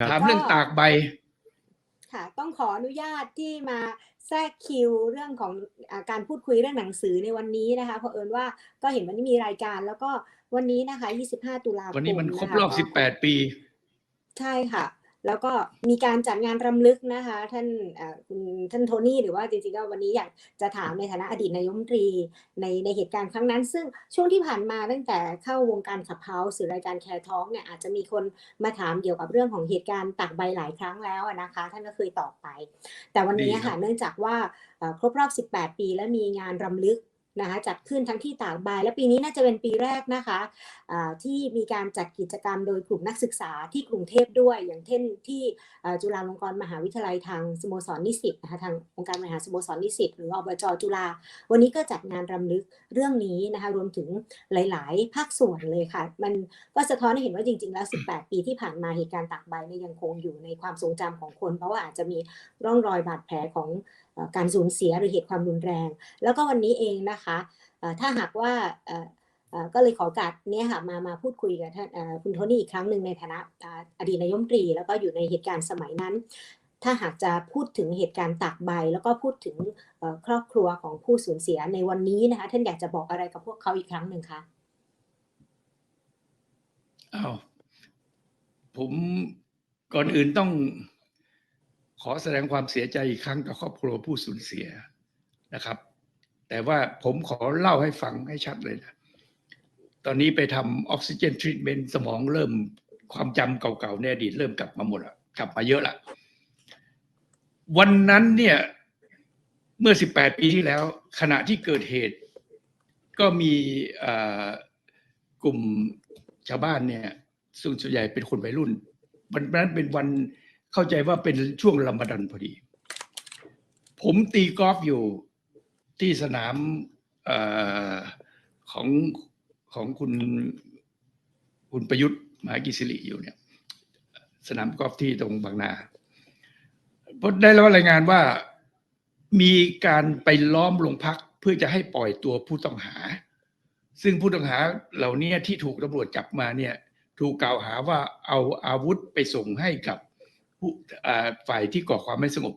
ถามเรื่องตากใบ ค่ะ ต้องขออนุญาตที่มาแทรกคิวเรื่องของอาการพูดคุยเรื่องหนังสือในวันนี้นะคะเพราะเอิญว่าก็เห็นวันนี้มีรายการ แล้วก็วันนี้นะคะ 25 ตุลาคมวันนี้มันครบะะรอบก็18 ปี ใช่ค่ะ แล้วก็มีการจัดงานรำลึกนะคะ ท่านเอ่อคุณท่านโทนี่หรือว่าจริงๆก็วันนี้อยากจะถามในฐานะอดีตนายกรัฐมนตรีในในเหตุการณ์ครั้งนั้น ซึ่งช่วงที่ผ่านมาตั้งแต่เข้าวงการขับเฮาส์หรือรายการแคร์ท้องเนี่ยอาจจะมีคนมาถามเกี่ยวกับเรื่องของเหตุการณ์ตากใบหลายครั้งแล้วอะนะคะ ท่านก็เคยตอบไป แต่วันนี้ดีครัค่ะบเนื่องจากว่าเอ่อครบรอบ 18 ปี และมีงานรำลึก นะคะจัดขึ้นทั้งที่ตากใบและปีนี้น่าจะเป็นปีแรกนะคะอ่าที่มีการจัดกิจกรรมโดยกลุ่มนักศึกษาที่กรุงเทพด้วย อย่างเช่นที่จุฬาลงกรณ์มหาวิทยาลัยทางสโมสรนิสิตนะคะทางองค์การบริหารสโมสรนิสิตหรืออบจจุฬาวันนี้ก็จัดงานรำลึกเรื่องนี้นะคะรวมถึงหลาย ๆ ภาคส่วนเลยค่ะ มันก็สะท้อนให้เห็นว่าจริง ๆ แล้ว 18 ปีที่ผ่านมาเหตุการณ์ตากใบเนี่ยยังคงอยู่ในความทรงจำของคน เพราะว่าอาจจะมีร่องรอยบาดแผลของ การสูญเสียหรือเหตุความรุนแรง แล้วก็วันนี้เองนะคะถ้าหากว่าก็เลยขอกาสเนี้ยค่ะมามาพูดคุยกับท่านคุณโทนี่อีกครั้งหนึ่งในฐานะอดีตนายมตรี แล้วก็อยู่ในเหตุการณ์สมัยนั้น ถ้าหากจะพูดถึงเหตุการณ์ตากใบ แล้วก็พูดถึงครอบครัวของผู้สูญเสียในวันนี้นะคะท่านอยากจะบอกอะไรกับพวกเขาอีกครั้งหนึ่งคะอ้าวผมก่อนอื่นต้อง ขอแสดงความเสียใจอีกครั้งกับครอบครัวผู้สูญเสียนะครับ แต่ว่าผมขอเล่าให้ฟังให้ชัดเลยนะ ตอนนี้ไปทำออกซิเจนทรีทเมนต์สมองเริ่มความจำเก่าๆในอดีตเริ่มกลับมาหมดละกลับมาเยอะละ วันนั้นเนี่ย เมื่อ 18 ปีที่แล้ว ขณะที่เกิดเหตุ ก็มีกลุ่มชาวบ้านเนี่ยส่วนใหญ่เป็นคนวัยรุ่น วันนั้นเป็นวัน เข้าใจว่าเป็นช่วงรมฎอนพอดี ผมตีกอล์ฟอยู่ที่สนามอของของคุณคุณประยุทธ์มหากิจสิริอยู่เนี่ย สนามกอล์ฟที่ตรงบางนาพได้รับรายงานว่ามีการไปล้อมโรงพักเพื่อจะให้ปล่อยตัวผู้ต้องหา ซึ่งผู้ต้องหาเหล่านี้ที่ถูกตำรวจจับมาเนี่ย ถูกกล่าวหาว่าเอาอาวุธไปส่งให้กับ ผู้อ่าฝ่ายที่ก่อความไม่สงบ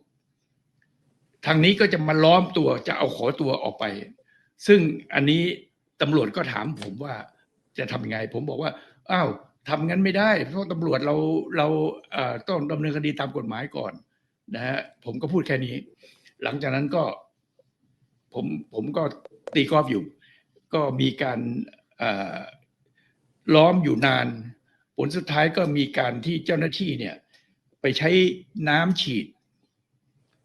ทางนี้ก็จะมาล้อมตัวจะเอาขอตัวออกไป ซึ่งอันนี้ตำรวจก็ถามผมว่าจะทำยังไง ผมบอกว่าอ้าวทำงั้นไม่ได้ เพราะตำรวจเราเราต้องดำเนินคดีตามกฎหมายก่อนนะฮะผมก็พูดแค่นี้ หลังจากนั้นก็ผมผมก็ตีกอล์ฟอยู่ ก็มีการล้อมอยู่นาน ผลสุดท้ายก็มีการที่เจ้าหน้าที่เนี่ย ไปใช้น้ำฉีด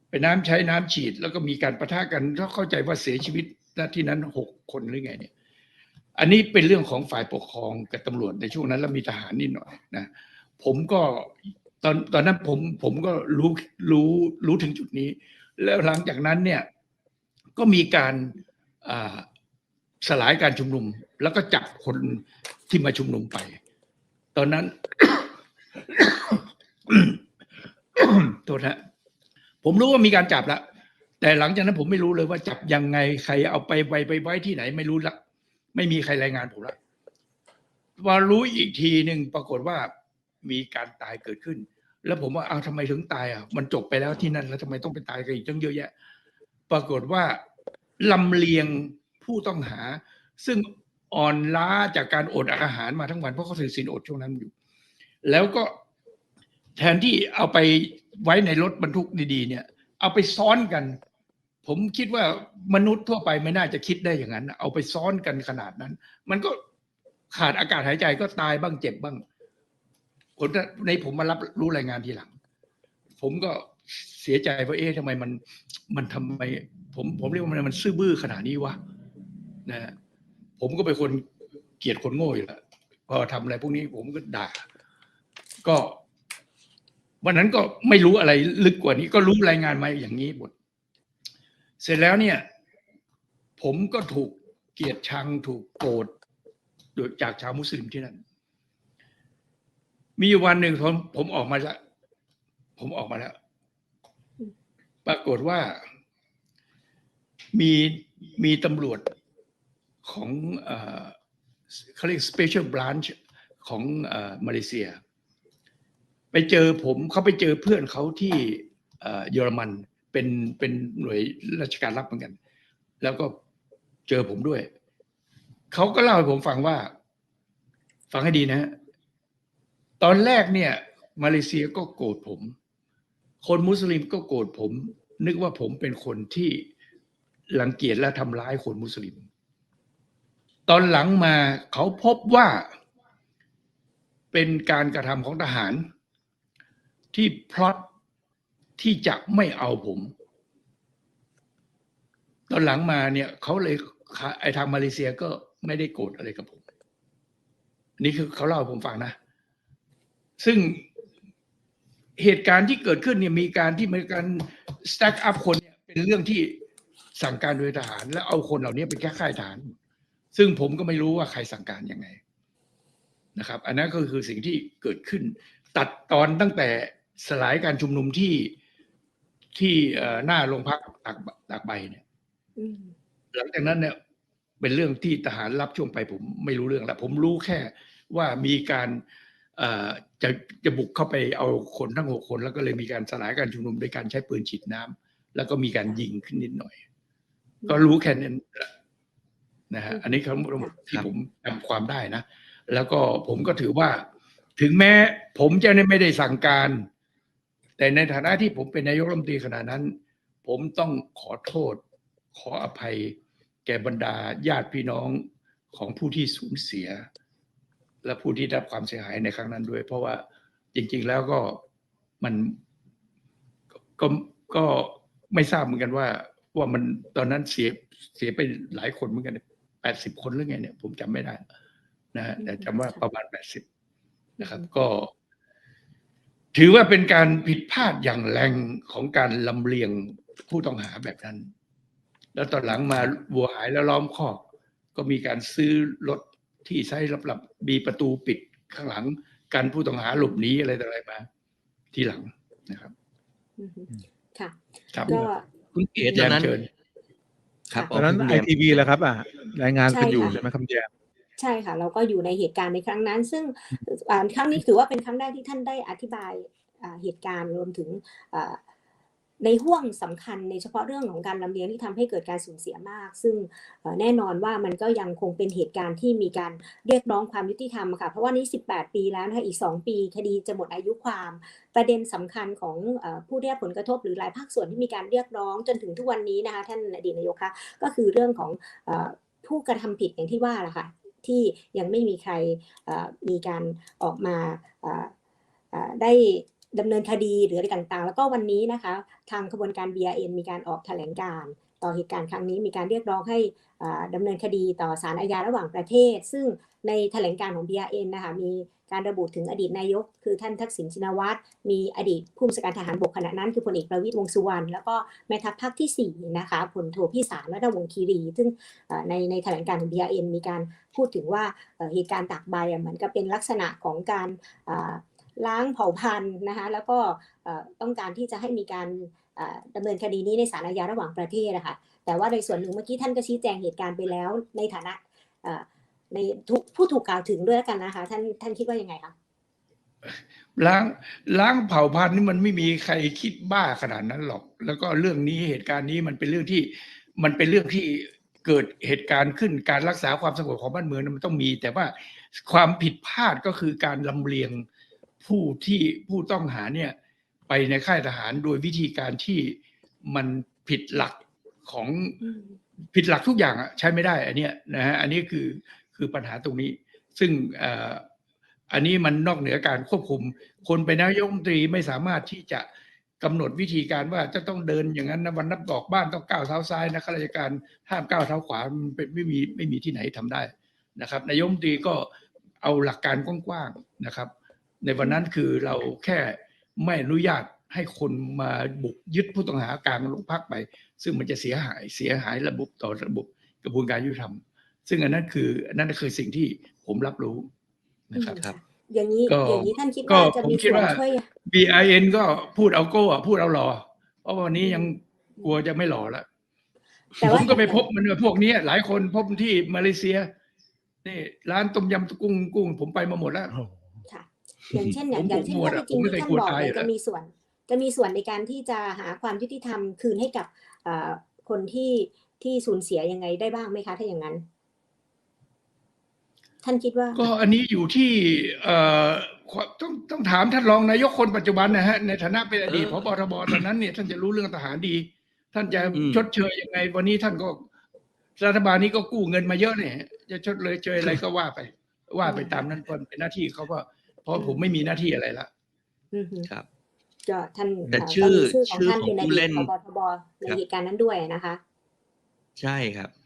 ไปน้ำใช้น้ำฉีด แล้วก็มีการประทะกันเขาเข้าใจว่าเสียชีวิตณที่นั้นหกคนหรือไงเนี่ย อันนี้เป็นเรื่องของฝ่ายปกครองกับตำรวจในช่วงนั้นแล้วมีทหารนิดหน่อยนะ ผมก็ตอนตอนนั้นผมผมก็รู้รู้รู้ถึงจุดนี้ แล้วหลังจากนั้นเนี่ยก็มีการสลายการชุมนุม แล้วก็จับคนที่มาชุมนุมไป ตอนนั้น โทษฮะผมรู้ว่ามีการจับแล้วแต่หลังจากนั้นผมไม่รู้เลยว่าจับยังไงใครเอาไปไปไปไว้ที่ไหนไม่รู้ละไม่มีใครรายงานผมละพอรู้อีกทีหนึ่งปรากฏว่ามีการตายเกิดขึ้น แล้วผมว่าเอาทำไมถึงตายอะ มันจบไปแล้วที่นั่นแล้วทำไมต้องไปตายกันอีกตั้งเยอะแยะ ปรากฏว่าลำเลียงผู้ต้องหา ซึ่งอ่อนล้าจากการอดอาหารมาทั้งวันเพราะเขาถือศีลอดช่วงนั้นอยู่ แล้วก็แทนที่เอาไป ไว้ในรถบรรทุกดีๆเนี่ย เอาไปซ้อนกัน ผมคิดว่ามนุษย์ทั่วไปไม่น่าจะคิดได้อย่างนั้น เอาไปซ้อนกันขนาดนั้น มันก็ขาดอากาศหายใจก็ตายบ้างเจ็บบ้างผลในผมมารับรู้รายงานทีหลัง ผมก็เสียใจว่าเอ๊ะทำไมมัน มันทำไม ผมผมเรียกว่ามันมันซื่อบื้อขนาดนี้วะนะฮะผมก็เป็นคนเกลียดคนโง่อยู่แล้วพอทำอะไรพวกนี้ผมก็ด่า ก็ วันนั้นก็ไม่รู้อะไรลึกกว่านี้ก็รู้รายงานมาอย่างนี้หมดเสร็จแล้วเนี่ย ผมก็ถูกเกลียดชังถูกโกรธโดยจากชาวมุสลิมที่นั่น มีวันหนึ่งผมผมออกมาแล้วผมออกมาแล้ว ปรากฏว่า มีมีตำรวจของเขาเรียก special branch ของอมาเลเซีย ไปเจอผมเขาไปเจอเพื่อนเขาที่เอ่อเยอรมันเป็นเป็นหน่วยราชการรับเหมือนกัน แล้วก็เจอผมด้วย เขาก็เล่าให้ผมฟังว่า ฟังให้ดีนะฮะตอนแรกเนี่ย มาเลเซียก็โกรธผม คนมุสลิมก็โกรธผม นึกว่าผมเป็นคนที่รังเกียจและทำร้ายคนมุสลิม ตอนหลังมาเขาพบว่าเป็นการกระทำของทหาร ที่พลอตที่จะไม่เอาผม ตอนหลังมาเนี่ยเขาเลยไอทางมาเลเซียก็ไม่ได้โกรธอะไรกับผม นี่คือเขาเล่าผมฟังนะ ซึ่งเหตุการณ์ที่เกิดขึ้นเนี่ยมีการที่มีการ stack up คนเนี่ยเป็นเรื่องที่สั่งการโดยทหาร แล้วเอาคนเหล่านี้ไปแก้ค่ายทหาร ซึ่งผมก็ไม่รู้ว่าใครสั่งการยังไงนะครับ อันนั้นก็คือสิ่งที่เกิดขึ้น ตัดตอนตั้งแต่ สลายการชุมนุมที่ที่เอ่อหน้าโรงพักตากตากใบเนี่ยอืมหลังจากนั้นเนี่ย เป็นเรื่องที่ทหารรับช่วงไปผมไม่รู้เรื่องแล้วผมรู้แค่ว่ามีการเอ่อจะจะบุกเข้าไปเอาคนทั้งหกคน แล้วก็เลยมีการสลายการชุมนุมโดยการใช้ปืนฉีดน้ำแล้วก็มีการยิงขึ้นนิดหน่อย ก็รู้แค่นั้นแหละนะฮะอันนี้เขาที่ผมจำความได้นะ แล้วก็ผมก็ถือว่า ถึงแม้ผมจะไม่ได้สั่งการ แต่ในฐานะที่ผมเป็นนายกรัฐมนตรีขณะนั้น ผมต้องขอโทษ ขออภัย แก่บรรดาญาติพี่น้องของผู้ที่สูญเสีย และผู้ที่ได้รับความเสียหายในครั้งนั้นด้วย เพราะว่าจริง ๆ แล้วก็มันก็ก็ไม่ทราบเหมือนกันว่าว่ามันตอนนั้นเสียเสียไปหลายคนเหมือนกันแปดสิบคนหรือไงเนี่ยผมจำไม่ได้นะฮะแต่จำว่าประมาณแปดสิบนะครับ ก็ ถือว่าเป็นการผิดพลาดอย่างแรงของการลำเลียงผู้ต้องหาแบบนั้น แล้วตอนหลังมาวัวหายแล้วล้อมคอก ก็มีการซื้อรถที่ใช้รับหลับมีประตูปิดข้างหลังกันผู้ต้องหาหลบหนีอะไรต่ออะไรมา ทีหลังนะครับอืมค่ะครับก็คุณเก๋ตแยอนมนั้นเชิญครับค่ะอ๋ตอนนั้นคุณไอแยมทีวีแล้วครับ อะรายงานกันอยู่ใช่ค่ะใช่ไหมคำแยม ใช่ค่ะ เราก็อยู่ในเหตุการณ์ในครั้งนั้น ซึ่งอ่าครั้งนี้ถือว่าเป็นครั้งแรกที่ท่านได้อธิบายอ่าเหตุการณ์รวมถึงอ่าในห่วงสำคัญในเฉพาะเรื่องของการลำเลียงที่ทำให้เกิดการสูญเสียมาก ซึ่งเอ่อแน่นอนว่ามันก็ยังคงเป็นเหตุการณ์ที่มีการเรียกร้องความยุติธรรมค่ะ เพราะว่านี้ 18 ปีแล้วนะคะอีก 2 ปี คดีจะหมดอายุความ ประเด็นสำคัญของเออผู้ได้รับผลกระทบหรือหลายภาคส่วนที่มีการเรียกร้องจนถึงทุกวันนี้นะคะท่านอดีตนายกคะก็คือเรื่องของเออผู้กระทำผิดอย่างที่ว่าแหละค่ะ ที่ยังไม่มีใครมีการออกมาได้ดำเนินคดีหรืออะไรต่างๆ แล้วก็วันนี้นะคะทางขบวนการ BRN มีการออกแถลงการ์ต่อเหตุการณ์ครั้งนี้มีการเรียกร้องให้ดำเนินคดีต่อศาลอาญาระหว่างประเทศ ซึ่ง ในแถลงการของ BRN นะคะมีการระบุถึงอดีตนายก คือท่านทักษิณชินวัตรมีอดีตผู้บัญชาการทหารบกขณะนั้น คือพลเอกประวิตรวงสุวรรณแล้วก็แม่ทัพภาคที่ 4 นะคะพลโทพิสารและดวงคีรี ซึ่งในในแถลงการของ BRN มีการพูดถึงว่าเหตุการณ์ตากใบเหมือนกับเป็นลักษณะของการล้างเผ่าพันธุ์นะคะแล้วก็ต้องการที่จะให้มีการเอ่อดำเนินคดีนี้ในศาลอาญาระหว่างประเทศนะคะแต่ว่าในส่วนหนึ่งเมื่อกี้ท่านก็ชี้แจงเหตุการณ์ไปแล้วในฐานะ ในทุกผู้ถูกกล่าวถึงด้วยแล้วกันนะคะ ท่านท่านคิดว่ายังไงคะล้างล้างเผ่าพันธุ์นี่มันไม่มีใครคิดบ้าขนาดนั้นหรอก แล้วก็เรื่องนี้เหตุการณ์นี้มันเป็นเรื่องที่มันเป็นเรื่องที่เกิดเหตุการณ์ขึ้นการรักษาความสงบของบ้านเมืองนั้นมันต้องมี แต่ว่าความผิดพลาดก็คือการลำเลียงผู้ที่ผู้ต้องหาเนี่ยไปในค่ายทหารโดยวิธีการที่มันผิดหลักของอืมผิดหลักทุกอย่างอะใช้ไม่ได้อันเนี้ยนะฮะอันนี้คือ คือปัญหาตรงนี้ ซึ่งอันนี้มันนอกเหนือการควบคุม คนเป็นนายกรัฐมนตรีไม่สามารถที่จะกำหนดวิธีการว่าจะต้องเดินอย่างนั้นนะวันนับดอกบ้านต้องก้าวเท้าซ้ายนะข้าราชการห้ามก้าวเท้าขวามันเป็นไม่มีไม่มีที่ไหนทำได้นะครับนายกรัฐมนตรีก็เอาหลักการกว้างๆนะครับ ในวันนั้นคือเราแค่ไม่อนุญาตให้คนมาบุกยึดผู้ต้องหากลางโรงพักไป ซึ่งมันจะเสียหายเสียหายระบบต่อระบบกระบวนการยุติธรรม ซึ่งอันนั้นคืออันนั้นคือสิ่งที่ผมรับรู้นะครับอืมอย่างนี้ก็อย่างนี้ท่านคิดก็ว่าจะผมมีคิดส่วนว่าช่วย BIN ก็พูดเอาโก้อะพูดเอาหล่อเพราะวันนี้ยังกลัวจะไม่หล่อละแต่ผว่ามก็ไปพบมันว่าพวกเนี้ยหลายคนพบที่มาเลเซียนี่ร้านต้มยำกุ้งกุ้ง ผมไปมาหมดแล้วค่ะอย่างเช่นอย่างผมอย่างเช่นผมข้อเท็จจริงผมไม่ที่เคยท่านกลัวบอกตายเนี่ยอยู่แล้วจะมีส่วน จะมีส่วนในการที่จะหาความยุติธรรมคืนให้กับเอ่อคนที่ที่สูญเสียยังไงได้บ้างไหมคะถ้าอย่างนั้น ท่านคิดว่า ก็อันนี้อยู่ที่เอ่อความต้องต้องถามท่านรองนายกคนปัจจุบันนะฮะในฐานะเป็นอดีตเอพอบทบตอนนั้นเนี่ยท่านจะรู้เรื่องทหารดี ท่านจะอืมชดเชยยังไง วันนี้ท่านก็รัฐบาลนี้ก็กู้เงินมาเยอะเนี่ย จะชดเลยเชยอะไรก็ว่าไป ว่าไปตามนั้นเป็นหน้าที่เขาก็เพราะผมไม่มีหน้าที่อะไรละอือฮึครับก็ท่านแต่เอ่อชื่อก็มีชื่อของชื่อท่านของเป็นอผู้ดีเล่ตนพบทบในครับเหตุการณ์นั้นด้วยนะคะ ใช่ครับอืมฮึ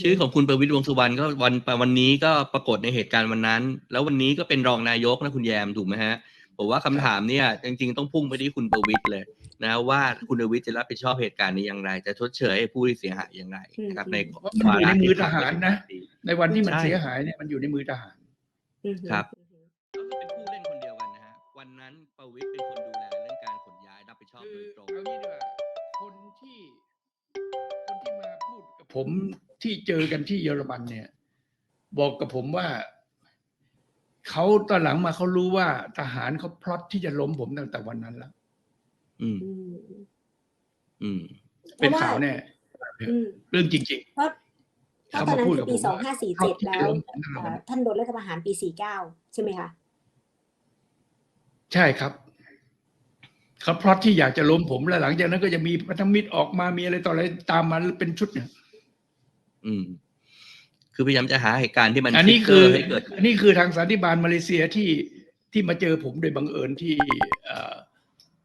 ชื่อของคุณประวิตรวงษ์สุวรรณก็วันวันนี้ก็ปรากฏในเหตุการณ์วันนั้น แล้ววันนี้ก็เป็นรองนายกนะคุณแยมถูกไหมฮะผมว่าคำถามเนี่ยจริงๆต้องพุ่งไปที่คุณประวิตรเลยนะว่าคุณประวิตรจะรับผิดชอบเหตุการณ์นี้อย่างไร จะชดเชยให้ผู้ที่เสียหายอย่างไรนะครับในเพราะมันอยู่ในมือทหารนะดีในวันที่มันใช่เสียหายเนี่ยมันอยู่ในมือทหารอือฮึครับอือฮึก็คือเป็นผู้เล่นคนเดียวกันนะฮะวันนั้นประวิตรเป็นคนดูแลเรื่องการขนย้ายรับผิดชอบคืโดอยตรง ผมที่เจอกันที่เยอรมันเนี่ย บอกกับผมว่าเขาตอนหลังมาเขารู้ว่าทหารเขาพลอตที่จะล้มผมตั้งแต่วันนั้นแล้วอืม อืมอืมเป็นข่าวแน่อืมเรื่องจริงเพราะเพราะตอนนั้นคือปีสองห้าสี่ๆพลอเจ็ตดที่แล้จะวล้มผมตั้งแต่เอ่วันอนั้นท่านโดนรัฐประหารปีสี่เก้าใช่ไหมคะ ใช่ครับเขาพลอตที่อยากจะล้มผมแล้วหลังจากนั้นก็จะมีพันธมิตรออกมามีอะไรต่ออะไรตามมาเป็นชุดเนี่ย อืม คือพยายามจะหาเหตุการณ์ที่มันอันนี้ทริกเกคือให้เกิดอันนี้คือทางสันติบาลมาเลเซียที่ที่มาเจอผมโดยบังเอิญที่เอ่อ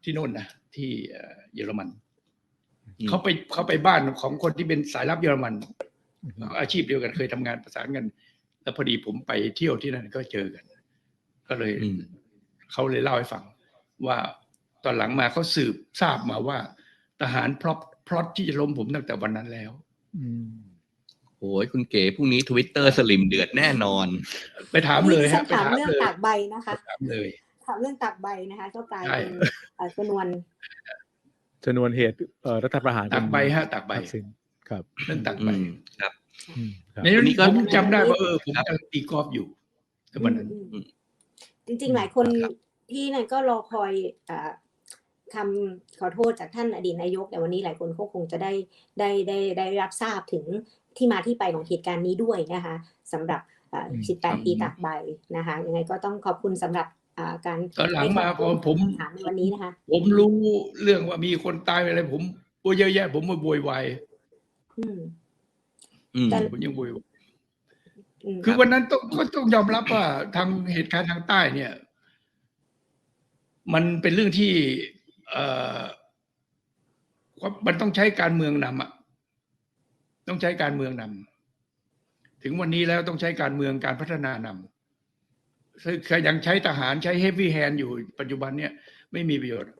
ที่โน่นนะที่เอ่อเยอรมันอืมเขาไปเขาไปบ้านของคนที่เป็นสายลับเยอรมันอืมอาชีพเดียวกันเคยทำงานประสานกัน แล้วพอดีผมไปเที่ยวที่นั่นก็เจอกัน ก็เลยอืมเขาเลยเล่าให้ฟัง ว่าตอนหลังมาเขาสืบทราบมาว่า ทหารพลอตพลอตที่จะล้มผมตั้งแต่วันนั้นแล้วอืม โอ้ยคุณเก๋พรุ่งนี้ทวิตเตอร์สลิมเดือดแน่นอน ไปถามเลยนี่ฉัฮะนไปถามถามเรื่องเลยตากใบนะคะถามเลยถามเรื่องตากใบนะคะ ก็กลายใช่เป็นเอ่อจำนวนชนวนเหตุเอ่อรัฐประหารตักใบฮะตักใบทักษิณครับเรื่องตักอืใบมครับอืมครับในวันนี้ก็ผมจำได้ว่าเออผมครับกำลังตีกอล์ฟอยู่ในวันนั้นอืมอืมจริง ๆ หลายคนครับที่นั่นก็รอคอยเอ่อคำขอโทษจากท่านอดีตนายกแต่วันนี้หลายคนก็คงจะได้ได้ได้ได้รับทราบถึง ที่มาที่ไปของเหตุการณ์นี้ด้วยนะคะสำหรับเอ่ออืม18 ปีตากใบนะคะยังไงก็ต้องขอบคุณสำหรับเอ่อการตอนหลังมาพอผมถามในวันนี้นะคะ ผมรู้เรื่องว่ามีคนตายอะไร ผมโวยเยอะแยะผมมาโวยวายอืมอืมแต่ผมยังโวยวายอืมคือวันนั้นต้องก็ต้องยอมรับว่าทางเหตุการณ์ทางใต้เนี่ย มันเป็นเรื่องที่ เอ่อว่ามันต้องใช้การเมืองนำอะ ต้องใช้การเมืองนำถึงวันนี้แล้วต้องใช้การเมืองการพัฒนานำซึ่งยังใช้ทหารใช้เฮฟวี่แฮนด์อยู่ปัจจุบันเนี่ยไม่มีประโยชน์